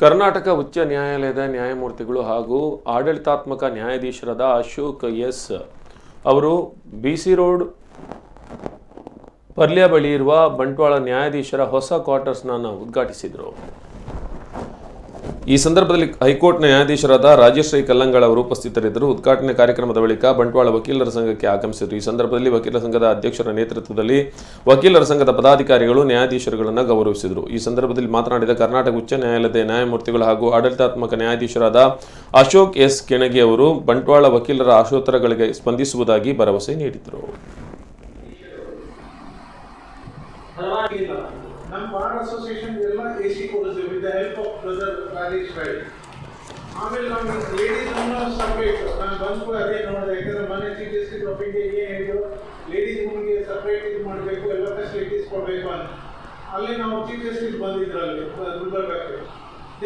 ಕರ್ನಾಟಕ ಉಚ್ಚ ನ್ಯಾಯಾಲಯದ ನ್ಯಾಯಮೂರ್ತಿಗಳು ಹಾಗೂ ಆಡಳಿತಾತ್ಮಕ ನ್ಯಾಯಾಧೀಶರಾದ ಅಶೋಕ್ ಎಸ್. ಅವರು ಬಿ ಸಿ ರೋಡ್ ಪರ್ಲ್ಯ ಬಳಿ ಇರುವ ಬಂಟ್ವಾಳ ನ್ಯಾಯಾಧೀಶರ ಹೊಸ ಕ್ವಾರ್ಟರ್ಸ್ನ ಉದ್ಘಾಟಿಸಿದರು. ಈ ಸಂದರ್ಭದಲ್ಲಿ ಹೈಕೋರ್ಟ್ ನ್ಯಾಯಾಧೀಶರಾದ ರಾಜಶ್ರೀ ಕಲ್ಲಂಗಳ ಅವರು ಉಪಸ್ಥಿತರಿದ್ದರು. ಉದ್ಘಾಟನೆ ಕಾರ್ಯಕ್ರಮದ ಬಳಿಕ ಬಂಟ್ವಾಳ ವಕೀಲರ ಸಂಘಕ್ಕೆ ಆಗಮಿಸಿದರು. ಈ ಸಂದರ್ಭದಲ್ಲಿ ವಕೀಲರ ಸಂಘದ ಅಧ್ಯಕ್ಷರ ನೇತೃತ್ವದಲ್ಲಿ ವಕೀಲರ ಸಂಘದ ಪದಾಧಿಕಾರಿಗಳು ನ್ಯಾಯಾಧೀಶರುಗಳನ್ನು ಗೌರವಿಸಿದರು. ಈ ಸಂದರ್ಭದಲ್ಲಿ ಮಾತನಾಡಿದ ಕರ್ನಾಟಕ ಉಚ್ಚ ನ್ಯಾಯಾಲಯದ ನ್ಯಾಯಮೂರ್ತಿಗಳು ಹಾಗೂ ಆಡಳಿತಾತ್ಮಕ ನ್ಯಾಯಾಧೀಶರಾದ ಅಶೋಕ್ ಎಸ್ ಕೆಣಗಿ ಅವರು ಬಂಟ್ವಾಳ ವಕೀಲರ ಆಶೋತ್ತರಗಳಿಗೆ ಸ್ಪಂದಿಸುವುದಾಗಿ ಭರವಸೆ ನೀಡಿದರು. ನಮ್ಮ ಬಾರ್ ಎಲ್ಲ A C with help of brother Rajesh Rai ಆಮೇಲೆ ನಾವು ಲೇಡೀಸ್ ಸಪ್ರೇಟ್ ನಾನು ಬಂದು ಅದೇ ನೋಡಿದೆ. ಯಾಕಂದ್ರೆ ಮನೆ ಚೀಫ್ ಸಿ ಆಫ್ ಇಂಡಿಯಾ ಏನು ಹೇಳಿದ್ರು? ಲೇಡೀಸ್ ರೂಮ್ಗೆ ಸಪ್ರೇಟ್ ಇದು ಮಾಡಬೇಕು, ಎಲ್ಲ ಫೆಸಿಲಿಟೀಸ್ ಕೊಡಬೇಕು ಅಂತ. ಅಲ್ಲಿ ನಾವು ಚೀಫ್ ಜಸ್ಟಿಸ್ ಬಂದಿದ್ರು ಅಲ್ಲಿ ಗುಲ್ಬರ್ಗಕ್ಕೆ.